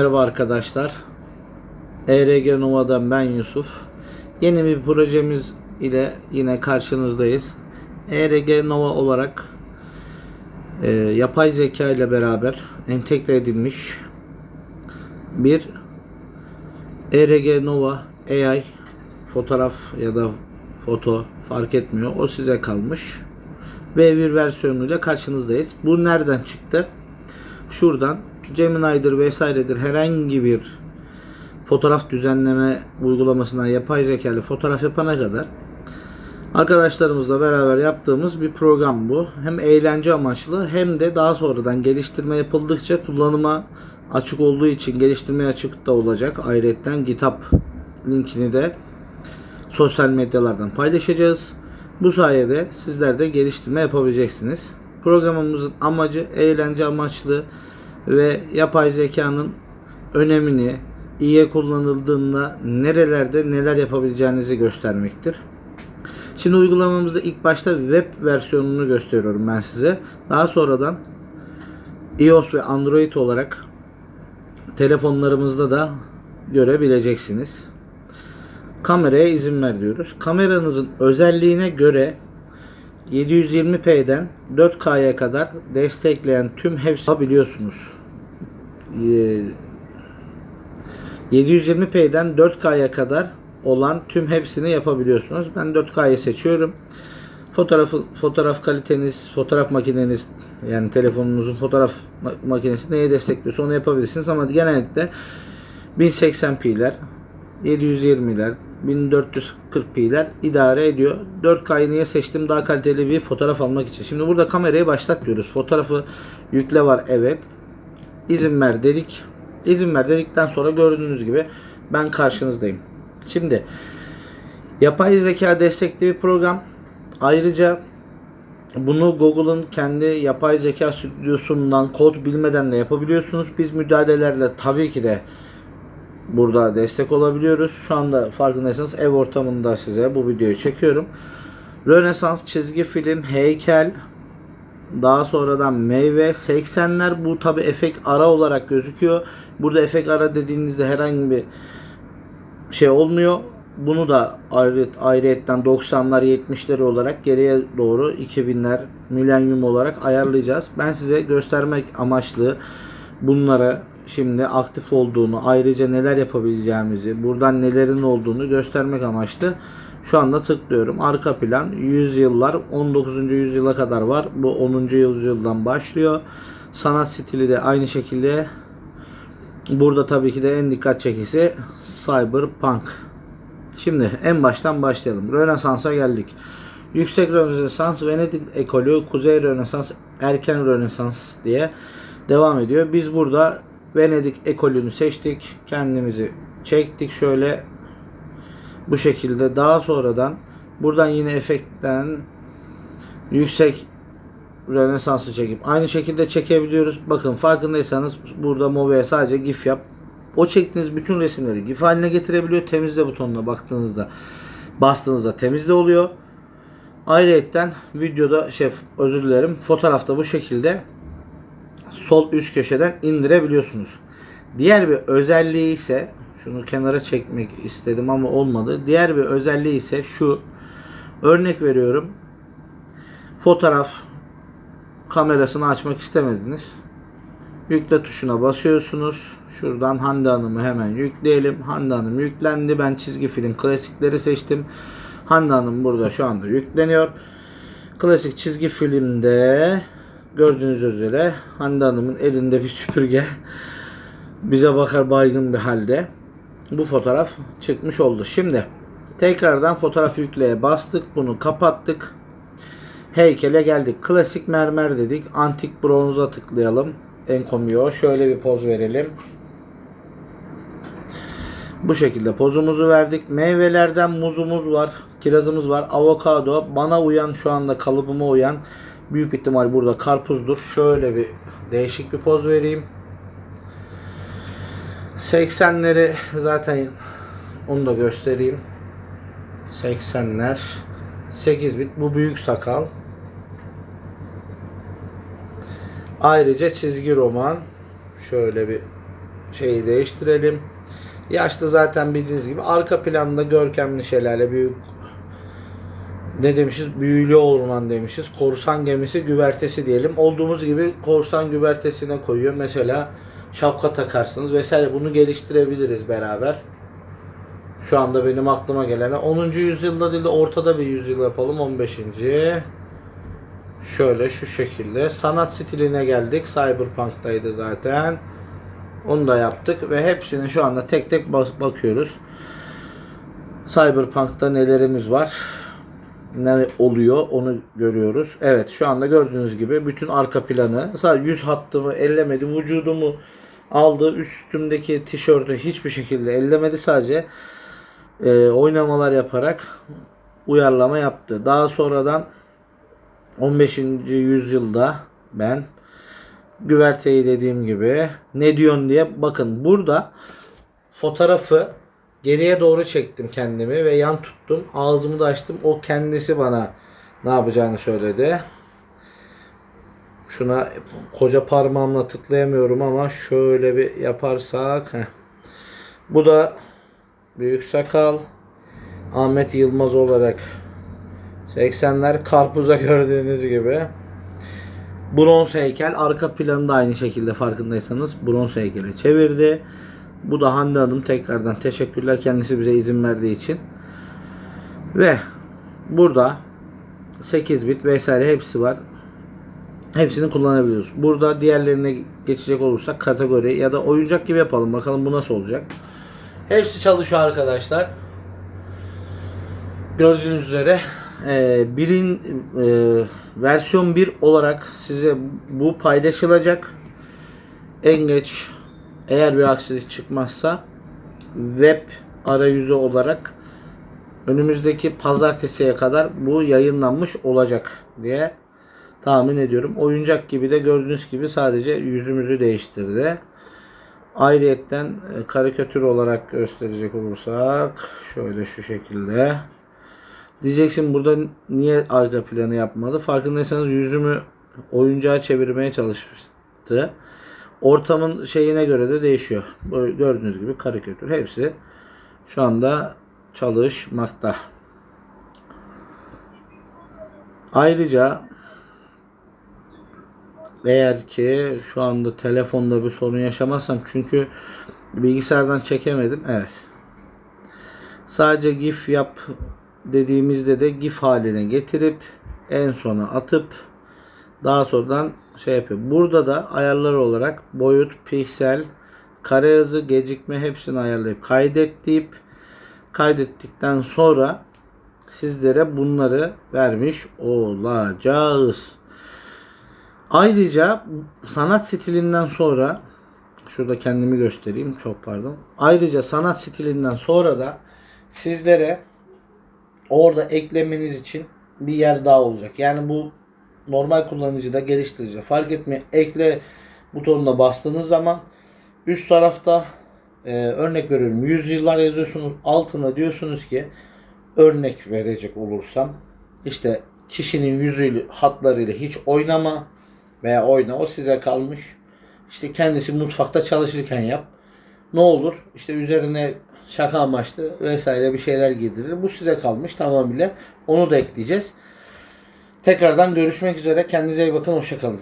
Merhaba arkadaşlar. ERG Nova'dan ben Yusuf. Yeni bir projemiz ile yine karşınızdayız. ERG Nova olarak e, yapay zeka ile beraber entegre edilmiş bir ERG Nova AI fotoğraf ya da foto fark etmiyor. O size kalmış. V1 versiyonuyla karşınızdayız. Bu nereden çıktı? Şuradan Gemini'dir vesairedir herhangi bir fotoğraf düzenleme uygulamasından yapay zeka ile fotoğraf yapana kadar arkadaşlarımızla beraber yaptığımız bir program bu. Hem eğlence amaçlı hem de daha sonradan geliştirme yapıldıkça kullanıma açık olduğu için geliştirmeye açık da olacak. Ayrıca GitHub linkini de sosyal medyalardan paylaşacağız. Bu sayede sizler de geliştirme yapabileceksiniz. Programımızın amacı eğlence amaçlı ve yapay zekanın önemini iyiye kullanıldığında nerelerde neler yapabileceğinizi göstermektir. Şimdi uygulamamızda ilk başta web versiyonunu gösteriyorum ben size. Daha sonradan iOS ve Android olarak telefonlarımızda da görebileceksiniz. Kameraya izin ver diyoruz. Kameranızın özelliğine göre 720p'den 4K'ya kadar destekleyen tüm hepsi biliyorsunuz. 720p'den 4K'ya kadar olan tüm hepsini yapabiliyorsunuz. Ben 4K'yı seçiyorum. Fotoğrafı, fotoğraf kaliteniz, fotoğraf makineniz yani telefonunuzun fotoğraf makinesi neye destekliyorsa onu yapabilirsiniz ama genellikle 1080p'ler, 720'ler, 1440p'ler idare ediyor. 4K'yı niye seçtim? Daha kaliteli bir fotoğraf almak için. Şimdi burada kamerayı başlat diyoruz. Fotoğrafı yükle var evet. İzin ver dedik. İzin ver dedikten sonra gördüğünüz gibi ben karşınızdayım. Şimdi yapay zeka destekli bir program. Ayrıca bunu Google'ın kendi yapay zeka stüdyosundan kod bilmeden de yapabiliyorsunuz. Biz müdahalelerle tabii ki de burada destek olabiliyoruz. Şu anda farkındaysanız ev ortamında size bu videoyu çekiyorum. Rönesans çizgi film, heykel, daha sonradan meyve 80'ler bu tabi efekt ara olarak gözüküyor. Burada efekt ara dediğinizde herhangi bir şey olmuyor. Bunu da ayrı, ayrıyetten 90'lar 70'ler olarak geriye doğru 2000'ler milenyum olarak ayarlayacağız. Ben size göstermek amaçlı bunlara şimdi aktif olduğunu, ayrıca neler yapabileceğimizi, buradan nelerin olduğunu göstermek amaçlı şu anda tıklıyorum. Arka plan yüzyıllar 19. yüzyıla kadar var. Bu 10. yüzyıldan başlıyor. Sanat stili de aynı şekilde burada tabii ki de en dikkat çekisi cyberpunk. Şimdi en baştan başlayalım. Rönesans'a geldik. Yüksek Rönesans, Venedik ekolü, Kuzey Rönesans, Erken Rönesans diye devam ediyor. Biz burada Venedik ekolünü seçtik. Kendimizi çektik şöyle bu şekilde daha sonradan buradan yine efektten yüksek Rönesans'ı çekip aynı şekilde çekebiliyoruz. Bakın farkındaysanız burada Move'ye sadece GIF yap. O çektiğiniz bütün resimleri GIF haline getirebiliyor. Temizle butonuna baktığınızda bastığınızda temizle oluyor. Ayrıyetten videoda şey özür dilerim fotoğrafta bu şekilde sol üst köşeden indirebiliyorsunuz. Diğer bir özelliği ise şunu kenara çekmek istedim ama olmadı. Diğer bir özelliği ise şu. Örnek veriyorum. Fotoğraf kamerasını açmak istemediniz. Yükle tuşuna basıyorsunuz. Şuradan Hande Hanım'ı hemen yükleyelim. Hande Hanım yüklendi. Ben çizgi film klasikleri seçtim. Hande Hanım burada şu anda yükleniyor. Klasik çizgi filmde gördüğünüz üzere Hande Hanım'ın elinde bir süpürge bize bakar baygın bir halde bu fotoğraf çıkmış oldu. Şimdi tekrardan fotoğraf yükleye bastık. Bunu kapattık. Heykele geldik. Klasik mermer dedik. Antik bronza tıklayalım. Enkomio. Şöyle bir poz verelim. Bu şekilde pozumuzu verdik. Meyvelerden muzumuz var. Kirazımız var. Avokado. Bana uyan şu anda kalıbıma uyan. Büyük ihtimal burada karpuzdur. Şöyle bir değişik bir poz vereyim. 80'leri zaten onu da göstereyim. 80'ler 8 bit bu büyük sakal. Ayrıca çizgi roman şöyle bir şeyi değiştirelim. Yaşlı zaten bildiğiniz gibi. Arka planda görkemli şelale büyük ne demişiz? Büyülü orman demişiz. Korsan gemisi güvertesi diyelim. Olduğumuz gibi korsan güvertesine koyuyor. Mesela şapka takarsınız vesaire. Bunu geliştirebiliriz beraber. Şu anda benim aklıma gelen 10. yüzyılda değil de ortada bir yüzyıl yapalım 15. Şöyle şu şekilde sanat stiline geldik. Cyberpunk'taydı zaten. Onu da yaptık ve hepsini şu anda tek tek bakıyoruz. Cyberpunk'ta nelerimiz var? Ne oluyor onu görüyoruz. Evet şu anda gördüğünüz gibi bütün arka planı sadece yüz hattımı ellemedi. Vücudumu aldı. Üstümdeki tişörtü hiçbir şekilde ellemedi. Sadece e, oynamalar yaparak uyarlama yaptı. Daha sonradan 15. yüzyılda ben güverteyi dediğim gibi ne diyorsun diye bakın burada fotoğrafı geriye doğru çektim kendimi ve yan tuttum. Ağzımı da açtım. O kendisi bana ne yapacağını söyledi. Şuna koca parmağımla tıklayamıyorum ama şöyle bir yaparsak heh. Bu da Büyük Sakal Ahmet Yılmaz olarak 80'ler karpuza gördüğünüz gibi. Bronz heykel arka planı da aynı şekilde farkındaysanız bronz heykele çevirdi. Bu da Hande Hanım tekrardan teşekkürler kendisi bize izin verdiği için. Ve burada 8 bit vesaire hepsi var. Hepsini kullanabiliyoruz. Burada diğerlerine geçecek olursak kategori ya da oyuncak gibi yapalım. Bakalım bu nasıl olacak. Hepsi çalışıyor arkadaşlar. Gördüğünüz üzere e, birin e, versiyon 1 olarak size bu paylaşılacak. En geç eğer bir aksilik çıkmazsa web arayüzü olarak önümüzdeki pazartesiye kadar bu yayınlanmış olacak diye tahmin ediyorum. Oyuncak gibi de gördüğünüz gibi sadece yüzümüzü değiştirdi. Ayrıyetten e, karikatür olarak gösterecek olursak şöyle şu şekilde. Diyeceksin burada niye arka planı yapmadı? Farkındaysanız yüzümü oyuncağa çevirmeye çalışmıştı. Ortamın şeyine göre de değişiyor. Böyle gördüğünüz gibi karikatür hepsi şu anda çalışmakta. Ayrıca eğer ki şu anda telefonda bir sorun yaşamazsam çünkü bilgisayardan çekemedim. Evet. Sadece GIF yap dediğimizde de GIF haline getirip en sona atıp daha sonradan şey yapıyor. Burada da ayarlar olarak boyut, piksel, kare hızı, gecikme hepsini ayarlayıp kaydet deyip kaydettikten sonra sizlere bunları vermiş olacağız. Ayrıca sanat stilinden sonra şurada kendimi göstereyim çok pardon. Ayrıca sanat stilinden sonra da sizlere orada eklemeniz için bir yer daha olacak. Yani bu normal kullanıcıda geliştirici fark etmiyor. Ekle butonuna bastığınız zaman üst tarafta e, örnek veriyorum yüzyıllar yazıyorsunuz altına diyorsunuz ki örnek verecek olursam işte kişinin yüzüyle hatlarıyla hiç oynama veya oyna o size kalmış. İşte kendisi mutfakta çalışırken yap. Ne olur? İşte üzerine şaka amaçlı vesaire bir şeyler giydirir. Bu size kalmış tamamıyla. Onu da ekleyeceğiz. Tekrardan görüşmek üzere. Kendinize iyi bakın. Hoşçakalın.